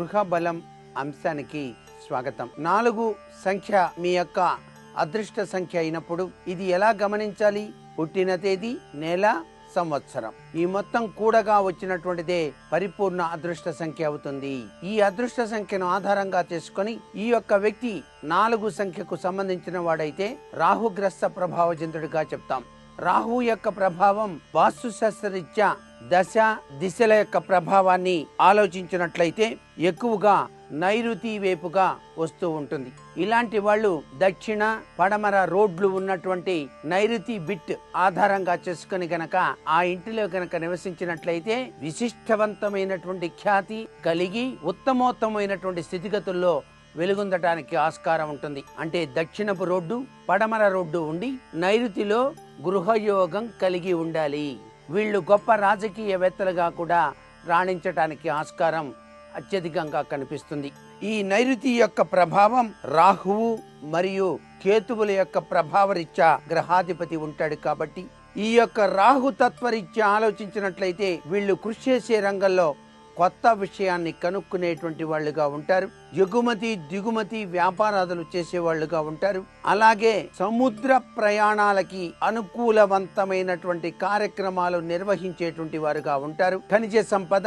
గృహ బలం అంశానికి స్వాగతం. నాలుగు సంఖ్య మీ యొక్క అదృష్ట సంఖ్య అయినప్పుడు ఇది ఎలా గమనించాలి? పుట్టిన తేదీ నెల సంవత్సరం. ఈ మొత్తం కూడగా వచ్చినటువంటిదే పరిపూర్ణ అదృష్ట సంఖ్య అవుతుంది. ఈ అదృష్ట సంఖ్యను ఆధారంగా చేసుకొని ఈ యొక్క వ్యక్తి నాలుగు సంఖ్యకు సంబంధించిన వాడైతే రాహుగ్రస్త ప్రభావజంతుడిగా చెప్తాం. రాహు యొక్క ప్రభావం వాస్తు శాస్త్రరీత్యా దశ దిశల యొక్క ప్రభావాన్ని ఆలోచించినట్లయితే ఎక్కువగా నైరుతి వైపుగా వస్తూ ఉంటుంది. ఇలాంటి వాళ్ళు దక్షిణ పడమర రోడ్లు ఉన్నటువంటి నైరుతి బిట్ ఆధారంగా చేసుకుని గనక ఆ ఇంటిలో గనక నివసించినట్లయితే విశిష్టవంతమైనటువంటి ఖ్యాతి కలిగి ఉత్తమోత్తమైనటువంటి స్థితిగతుల్లో వెలుగొందటానికి ఆస్కారం ఉంటుంది. అంటే దక్షిణపు రోడ్డు పడమర రోడ్డు ఉండి నైరుతిలో గృహయోగం కలిగి ఉండాలి. వీళ్ళు గొప్ప రాజకీయవేత్తలుగా కూడా రాణించటానికి ఆస్కారం అత్యధికంగా కనిపిస్తుంది. ఈ నైరుతి యొక్క ప్రభావం రాహువు మరియు కేతువుల యొక్క ప్రభావరీత్యా గ్రహాధిపతి ఉంటాడు కాబట్టి ఈ యొక్క రాహు తత్వరీత్యా ఆలోచించినట్లయితే వీళ్ళు కృషి చేసే రంగంలో కొత్త విషయాన్ని కనుక్కునేటువంటి వాళ్ళుగా ఉంటారు. ఎగుమతి దిగుమతి వ్యాపారాలు చేసేవాళ్ళుగా ఉంటారు. అలాగే సముద్ర ప్రయాణాలకి అనుకూలవంతమైనటువంటి కార్యక్రమాలు నిర్వహించేటువంటి వారుగా ఉంటారు. ఖనిజ సంపద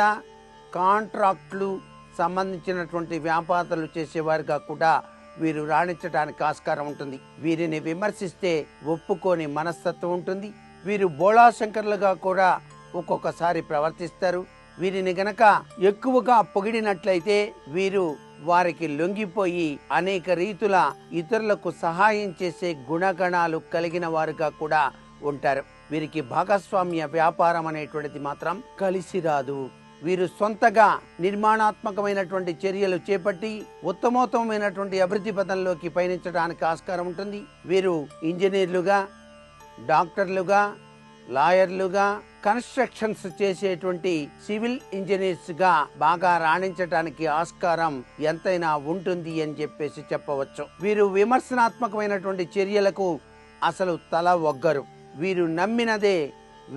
కాంట్రాక్ట్లు సంబంధించినటువంటి వ్యాపారాలు చేసేవారుగా కూడా వీరు రాణించడానికి ఆస్కారం ఉంటుంది. వీరిని విమర్శిస్తే ఒప్పుకోని మనస్తత్వం ఉంటుంది. వీరు బోళాశంకర్లుగా కూడా ఒక్కొక్కసారి ప్రవర్తిస్తారు. వీరిని గనక ఎక్కువగా పొగిడినట్లయితే వీరు వారికి లొంగిపోయి అనేక రీతుల ఇతరులకు సహాయం చేసే గుణగణాలు కలిగిన వారుగా కూడా ఉంటారు. వీరికి భాగస్వామ్య వ్యాపారం అనేటువంటిది మాత్రం కలిసి రాదు. వీరు సొంతగా నిర్మాణాత్మకమైనటువంటి చర్యలు చేపట్టి ఉత్తమోత్తమైనటువంటి అభివృద్ధి పథంలోకి పయనించడానికి ఆస్కారం ఉంటుంది. వీరు ఇంజనీర్లుగా డాక్టర్లుగా లాయర్లుగా కన్స్ట్రక్షన్స్ చేసేటువంటి సివిల్ ఇంజనీర్స్గా బాగా రాణించటానికి ఆస్కారం ఎంతైనా ఉంటుంది అని చెప్పేసి చెప్పవచ్చు. వీరు విమర్శనాత్మకమైనటువంటి చర్యలకు అసలు తల ఒగ్గరు. వీరు నమ్మినదే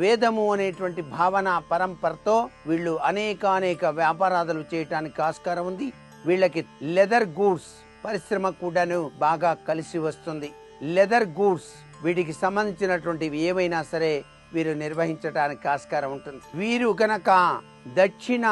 వేదము అనేటువంటి భావన పరంపరతో వీళ్ళు అనేక అనేక వ్యాపారాలు చేయటానికి ఆస్కారం ఉంది. వీళ్ళకి లెదర్ గూడ్స్ పరిశ్రమ కూడాను బాగా కలిసి వస్తుంది. లెదర్ గూడ్స్ వీటికి సంబంధించినటువంటివి ఏవైనా సరే వీరు నిర్వహించడానికి ఆస్కారం ఉంటుంది. వీరు గనక దక్షిణ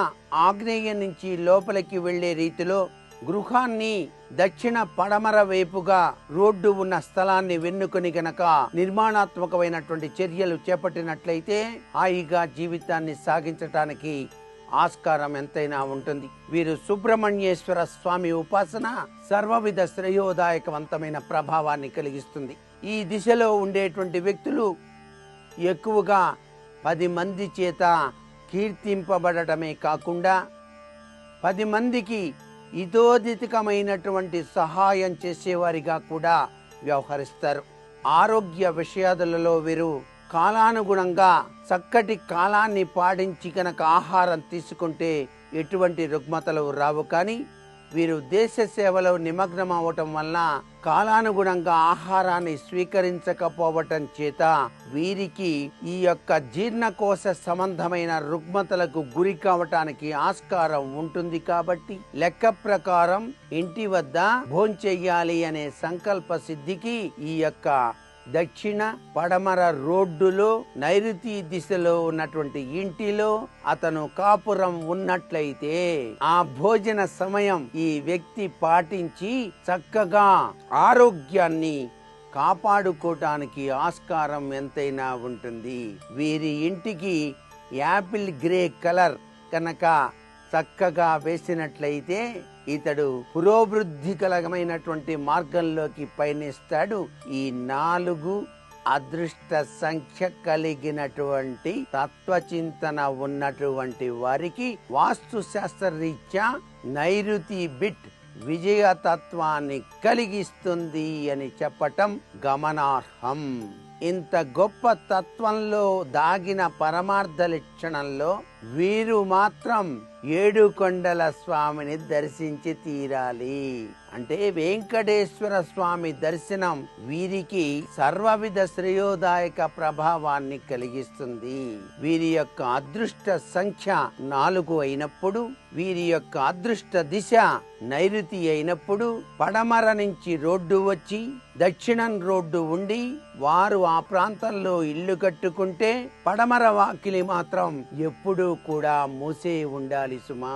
ఆగ్నేయం నుంచి లోపలికి వెళ్ళే రీతిలో గృహాన్ని దక్షిణ పడమర వైపుగా రోడ్డు ఉన్న స్థలాన్ని వెన్నుకొని గనక నిర్మాణాత్మకమైనటువంటి చర్యలు చేపట్టినట్లయితే హాయిగా జీవితాన్ని సాగించటానికి ఆస్కారం ఎంతైనా ఉంటుంది. వీరు సుబ్రహ్మణ్యేశ్వర స్వామి ఉపాసన సర్వవిధ శ్రేయోదాయకవంతమైన ప్రభావాన్ని కలిగిస్తుంది. ఈ దిశలో ఉండేటువంటి వ్యక్తులు ఎక్కువగా పది మంది చేత కీర్తింపబడటమే కాకుండా పది మందికి ఇతోదితకమైనటువంటి సహాయం చేసేవారిగా కూడా వ్యవహరిస్తారు. ఆరోగ్య విషయాదులలో వీరు కాలానుగుణంగా చక్కటి కాలాన్ని పాటించి కనుక ఆహారం తీసుకుంటే ఎటువంటి రుగ్మతలు రావు. కానీ వీరు దేశ సేవలో నిమగ్నం అవటం వలన కాలానుగుణంగా ఆహారాన్ని స్వీకరించకపోవటం చేత వీరికి ఈ యొక్క జీర్ణకోశ సంబంధమైన రుగ్మతలకు గురి కావటానికి ఆస్కారం ఉంటుంది కాబట్టి లెక్క ప్రకారం ఇంటి వద్ద భోంచెయ్యాలి అనే సంకల్ప సిద్ధికి ఈ యొక్క దక్షిణ పడమర రోడ్డులో నైరుతి దిశలో ఉన్నటువంటి ఇంటిలో అతను కాపురం ఉన్నట్లయితే ఆ భోజన సమయం ఈ వ్యక్తి పాటించి చక్కగా ఆరోగ్యాన్ని కాపాడుకోవటానికి ఆస్కారం ఎంతైనా ఉంటుంది. వీరి ఇంటికి యాపిల్ గ్రే కలర్ కనుక చక్కగా వేసినట్లయితే ఇతడు పురోభివృద్ధికరమైనటువంటి మార్గంలోకి పయనిస్తాడు. ఈ నాలుగు అదృష్ట సంఖ్య కలిగినటువంటి తత్వచింతన ఉన్నటువంటి వారికి వాస్తు శాస్త్ర రీత్యా నైరుతి బిట్ విజయతత్వాన్ని కలిగిస్తుంది అని చెప్పటం గమనార్హం. ఇంత గొప్ప తత్వంలో దాగిన పరమార్థలు లక్షణంలో వీరు మాత్రం ఏడుకొండల స్వామిని దర్శించి తీరాలి. అంటే వెంకటేశ్వర స్వామి దర్శనం వీరికి సర్వవిధ శ్రేయోదాయక ప్రభావాన్ని కలిగిస్తుంది. వీరి యొక్క అదృష్ట సంఖ్య నాలుగు అయినప్పుడు వీరి యొక్క అదృష్ట దిశ నైరుతి అయినప్పుడు పడమర నుంచి రోడ్డు వచ్చి దక్షిణం రోడ్డు ఉండి వారు ఆ ప్రాంతంలో ఇల్లు కట్టుకుంటే పడమర వాకిలి మాత్రం ఎప్పుడూ కూడా మూసే ఉండాలి సుమా.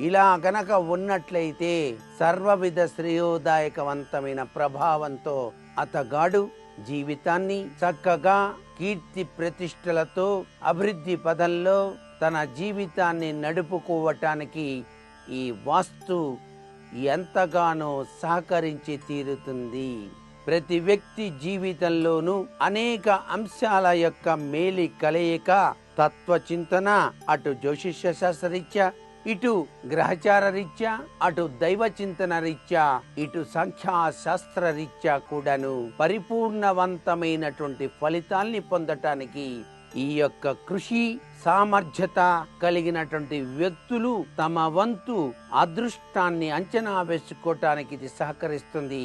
ఇలా గనక ఉన్నట్లయితే సర్వవిధ శ్రేయోదాయకవంతమైన ప్రభావంతో అతగాడు జీవితాన్ని చక్కగా కీర్తి ప్రతిష్టలతో అభివృద్ధి పదంలో తన జీవితాన్ని నడుపుకోవటానికి ఈ వాస్తు ఎంతగానో సహకరించి తీరుతుంది. ప్రతి వ్యక్తి జీవితంలోనూ అనేక అంశాల యొక్క మేలి కలయిక తత్వ చింతన అటు జ్యోతిష్య శాస్త్రరీత్యా ఇటు గ్రహచార రీత్యా అటు దైవ చింతన రీత్యా ఇటు సంఖ్యా శాస్త్ర రీత్యా కూడాను పరిపూర్ణవంతమైనటువంటి ఫలితాల్ని పొందటానికి ఈ యొక్క కృషి సామర్థ్యత కలిగినటువంటి వ్యక్తులు తమ వంతు అదృష్టాన్ని అంచనా వేసుకోవటానికి ఇది సహకరిస్తుంది.